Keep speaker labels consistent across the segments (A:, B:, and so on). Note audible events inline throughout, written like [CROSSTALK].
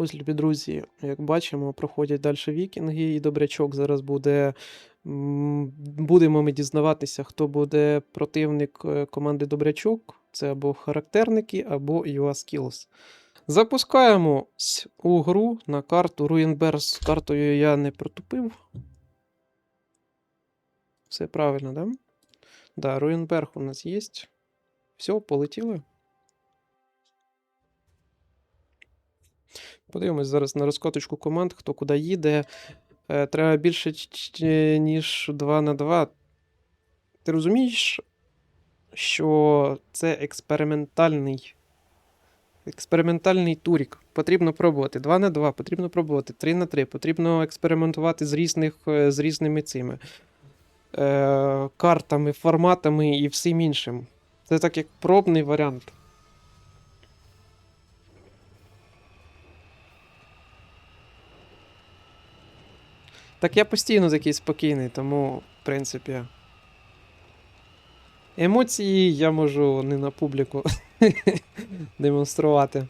A: Ось, любі друзі, як бачимо, проходять далі вікінги, і добрячок зараз буде. Будемо ми дізнаватися, хто буде противник е, команди Добрячок. Це або характерники, або UA Skills. Запускаємо у гру на карту Руїнберг. З картою я не протупив. Все правильно, да? Да, Руїнберг у нас є. Все, полетіли. Подивимось зараз на розкоточку команд, хто куди їде. Е, Треба більше, ніж 2 на 2. Ти розумієш, що це експериментальний. Експериментальний турік. Потрібно пробувати. 2 на 2, потрібно пробувати. 3 на 3. Потрібно експериментувати з, різних, е, з різними цими е, картами, форматами і всім іншим. Це так як пробний варіант. Так я постійно такий спокійний, тому, в принципі. Емоції я можу не на публіку [LAUGHS] демонструвати.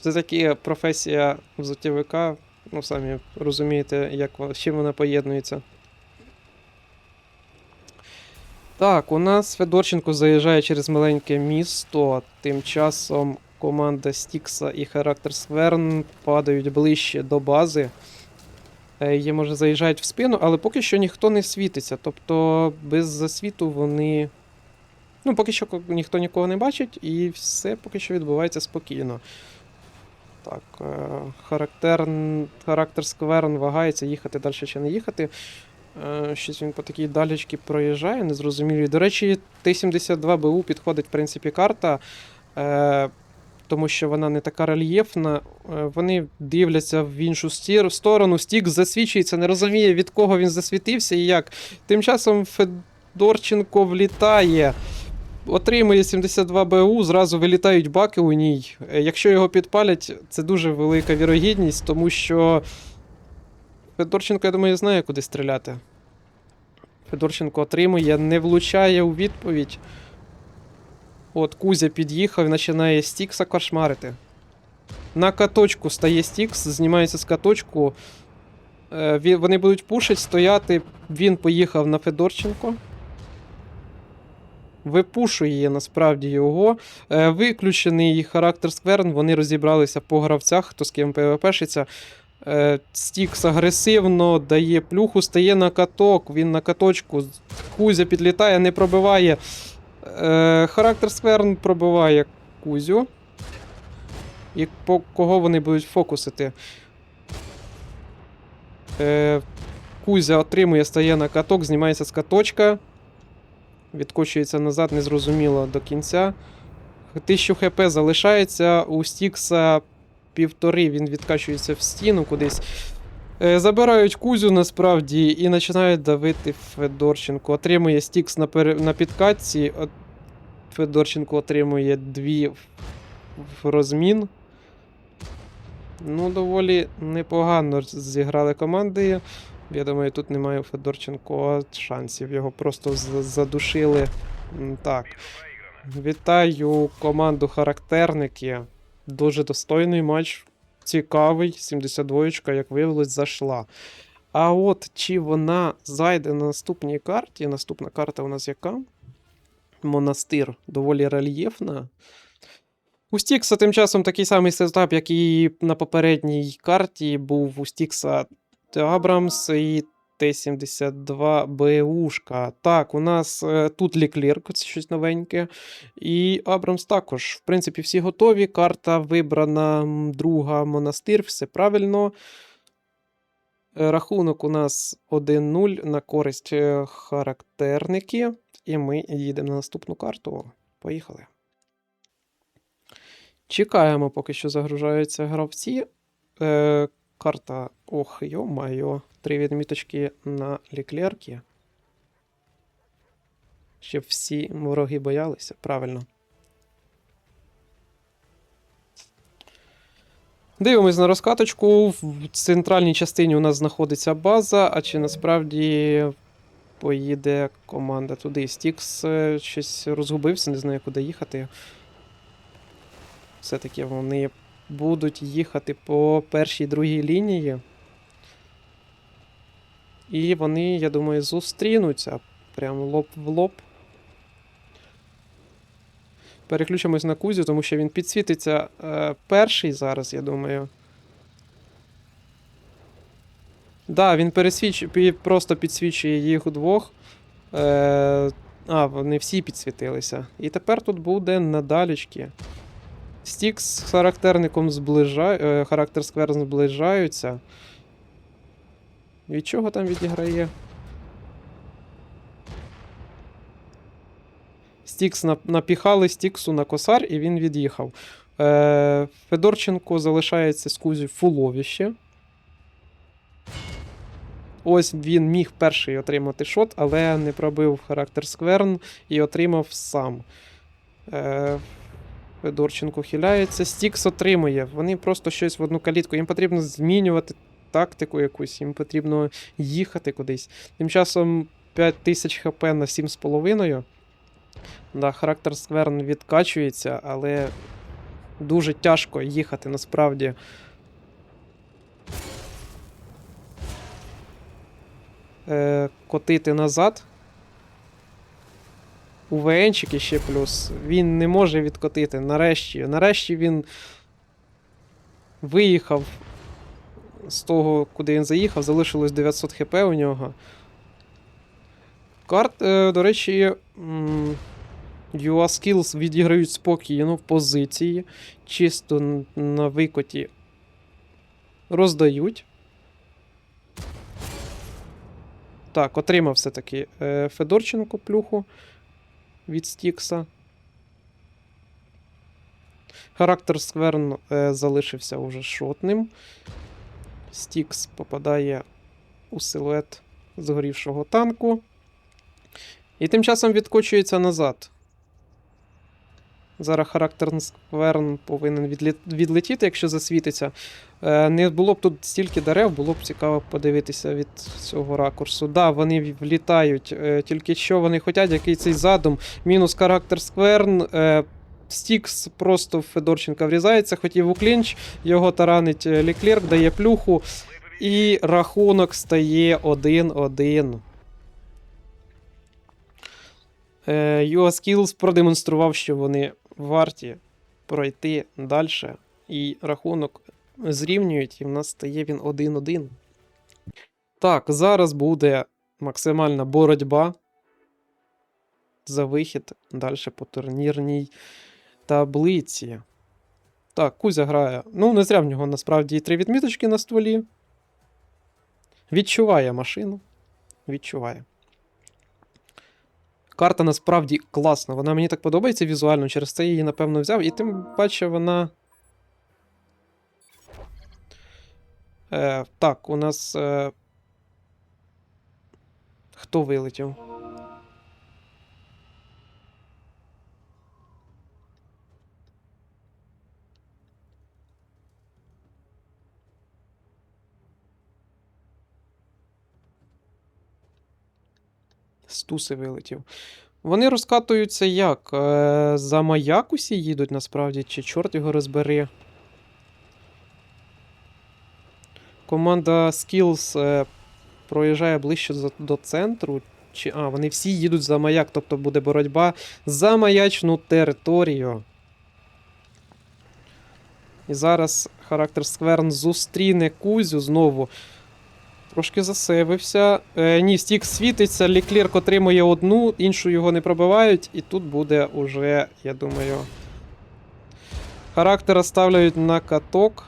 A: Це таки професія взуттєвика. Ну, самі розумієте, як, з чим вона поєднується. Так, у нас Федорченко заїжджає через маленьке місто. Тим часом команда Стікса і Характер Скверн падають ближче до бази. Е, Є, може, заїжджають в спину, але поки що ніхто не світиться. Тобто без засвіту вони. Ну, поки що ніхто нікого не бачить, і все поки що відбувається спокійно. Так, е, характер, характер Скверн вагається, їхати далі чи не їхати. Е, Щось він по такій далечці проїжджає, незрозумілі. До речі, Т-72БУ підходить, в принципі, карта. Тому що вона не така рельєфна. Е, Вони дивляться в іншу сторону. Стік засвічується, не розуміє, від кого він засвітився і як. Тим часом Федорченко влітає. Отримує 72 БУ, зразу вилітають баки у ній. Е, Якщо його підпалять, це дуже велика вірогідність, тому що Федорченко, я думаю, знає, куди стріляти. Федорченко отримує, не влучає у відповідь. От Кузя під'їхав і починає Стікса кошмарити. На каточку стає Стікс, знімається з каточку. Е, Вони будуть пушить, стояти. Він поїхав на Федорченко. Випушує насправді його. Е, Виключений характер Скверн. Вони розібралися по гравцях, хто з ким ПВПшиться. Е, Стікс агресивно дає плюху, стає на каток. Він на каточку. Кузя підлітає, не пробиває. Е, Характер Скверн пробиває Кузю. І по кого вони будуть фокусити? Е, Кузя отримує, стає на каток, знімається з каточка. Відкочується назад, незрозуміло до кінця. 1000 хп залишається. У Стікса півтори, він відкачується в стіну кудись. Е, Забирають Кузю насправді і починають давити Федорченко. Отримує Стікс на, пере... на підкатці. Федорченко отримує дві в- в розмін. Ну, доволі непогано зіграли команди. Я думаю, тут немає у Федорченко шансів. Його просто задушили. Так. Вітаю команду характерники. Дуже достойний матч. Цікавий. 72-ка, як виявилось, зайшла. А от чи вона зайде на наступній карті? Наступна карта у нас яка? Монастир доволі рельєфна. У Стікса тим часом такий самий сетап, як і на попередній карті, був у Стікса Абрамс і Т-72 БУшка. Так, у нас е, тут Ліклерк, це щось новеньке. І Абрамс також. В принципі, всі готові. Карта вибрана, друга монастир, все правильно. Е, Рахунок у нас 1-0 на користь е, характерники. І ми їдемо на наступну карту. Поїхали. Чекаємо, поки що загружаються гравці. Е, карта. Ох, йо-майо. Три відміточки на ліклерки. Щоб всі вороги боялися. Правильно. Дивимось на розкаточку. В центральній частині у нас знаходиться база, а чи насправді поїде команда туди. Стікс е, щось розгубився, не знаю, куди їхати. Все-таки вони будуть їхати по першій другій лінії. І вони, я думаю, зустрінуться прямо лоб в лоб. Переключимось на Кузю, тому що він підсвітиться е, перший зараз, я думаю. Да, він пересвіч... просто підсвічує їх удвох. Е, а, вони всі підсвітилися. І тепер тут буде надалічки. Стікс з характерником зближа... е, характер скверн зближаються. Від чого там відіграє? Стікс напіхали Стіксу на косар, і він від'їхав. Е, Федорченко залишається з Кузю фуловіще. Ось він міг перший отримати шот, але не пробив характер скверн і отримав сам. Е, Федорченко хиляється. Стікс отримує. Вони просто щось в одну калітку. Їм потрібно змінювати тактику якусь, їм потрібно їхати кудись. Тим часом 5000 хп на 7,5. Да, характер скверн відкачується, але дуже тяжко їхати насправді. Е, котити назад. У ВНчики ще плюс. Він не може відкотити. Нарешті. Нарешті він виїхав з того, куди він заїхав. Залишилось 900 хп у нього. Карт, е, до речі, м, UA Skills відіграють спокійно в позиції, чисто на викоті роздають. Так, отримав все-таки е, Федорченко плюху від Стікса. Характер Скверн е, залишився уже шотним. Стікс попадає у силует згорівшого танку. І тим часом відкочується назад. Зараз характер скверн повинен відлетіти, якщо засвітиться. Е, не було б тут стільки дерев, було б цікаво подивитися від цього ракурсу. Да, вони влітають, е, тільки що вони хочуть, який цей задум. Мінус характер скверн. Стікс просто в Федорченка врізається, хотів у клінч, його таранить е, Ліклерк, дає плюху, і рахунок стає 1-1. Е, UASkills продемонстрував, що вони варті пройти далі. І рахунок зрівнюють, і в нас стає він 1-1. Так, зараз буде максимальна боротьба за вихід далі по турнірній таблиці. Так, Кузя грає. Ну, не зря в нього насправді і три відміточки на стволі. Відчуває машину. Відчуває. Карта насправді класна. Вона мені так подобається візуально, через це я її, напевно, взяв. І тим паче вона. Е, так, у нас. Е... Хто вилетів? Стуси вилетів. Вони розкатуються як? Е, за маяк усі їдуть насправді, чи чорт його розбери. Команда Skills е, проїжджає ближче до центру. Чи, а, вони всі їдуть за маяк, тобто буде боротьба за маячну територію. І зараз характер Скверн зустріне Кузю знову. Трошки засейвився. Е, ні, стік світиться, Ліклерк отримує одну, іншу його не пробивають, і тут буде уже, я думаю. Характера ставляють на каток.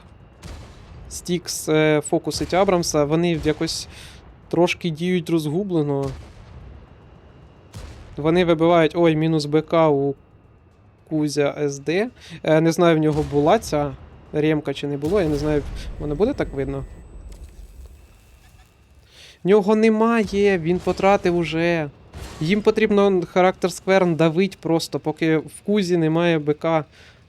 A: Стікс е, фокусить Абрамса. Вони якось трошки діють розгублено. Вони вибивають. Ой, мінус БК у Кузя СД. Е, не знаю, в нього була ця ремка чи не було. Я не знаю, воно буде так видно. Нього немає, він потратив уже. Їм потрібно характер скверн давить просто, поки в кузі немає БК,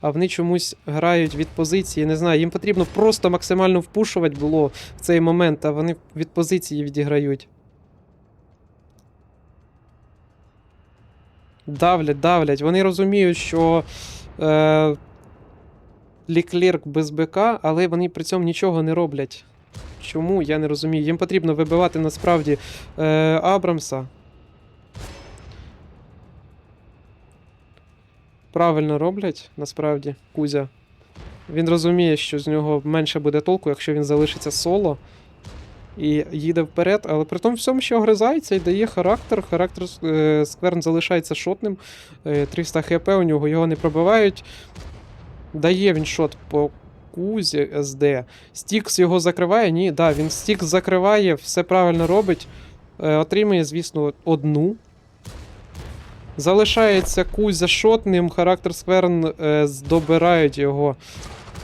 A: а вони чомусь грають від позиції. Не знаю, їм потрібно просто максимально впушувати було в цей момент, а вони від позиції відіграють. Давлять, давлять. Вони розуміють, що е, Ліклерк без БК, але вони при цьому нічого не роблять. Чому? Я не розумію. Їм потрібно вибивати насправді е, Абрамса. Правильно роблять, насправді, Кузя. Він розуміє, що з нього менше буде толку, якщо він залишиться соло і їде вперед, але при тому всьому, що огризається і дає характер. Характер е, Скверн залишається шотним. Е, 300 хп у нього, його не пробивають. Дає він шот по Кузі СД. Стікс його закриває? Ні, да, він Стікс закриває, все правильно робить. Е, отримує, звісно, одну. Залишається Кузя шотним, характер Скверн е, добирають його.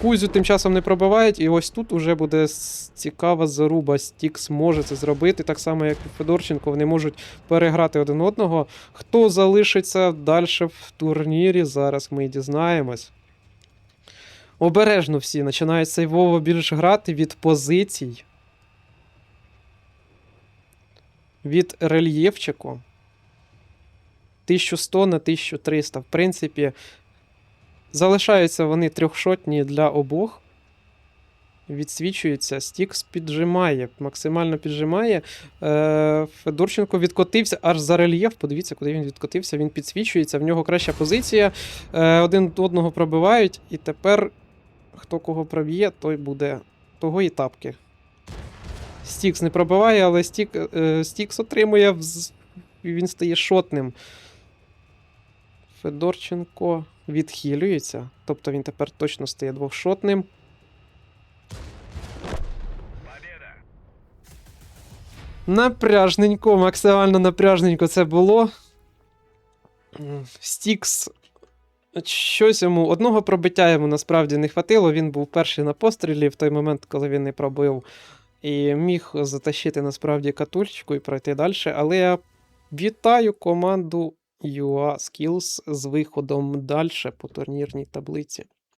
A: Кузю тим часом не пробивають, і ось тут уже буде цікава заруба. Стікс може це зробити, так само, як і Федорченко. Вони можуть переграти один одного. Хто залишиться далі в турнірі, зараз ми дізнаємось. Обережно всі починають сейвово більш грати від позицій. Від рельєфчику. 1100 на 1300. В принципі, залишаються вони трьохшотні для обох. Відсвічується, Стікс піджимає, максимально піджимає. Е, Федорченко відкотився аж за рельєф. Подивіться, куди він відкотився. Він підсвічується, в нього краща позиція. Е, один одного пробивають, і тепер хто кого проб'є, той буде того і тапки. Стікс не пробиває, але Стік, е, Стікс отримує, вз- він стає шотним. Федорченко відхилюється. Тобто він тепер точно стає двохшотним. Напряжненько, максимально напряжненько це було. Стікс. Щось йому одного пробиття йому насправді не хватило. Він був перший на пострілі в той момент, коли він не пробив. І міг затащити насправді катульчику і пройти далі. Але я вітаю команду UA Skills з виходом далі по турнірній таблиці.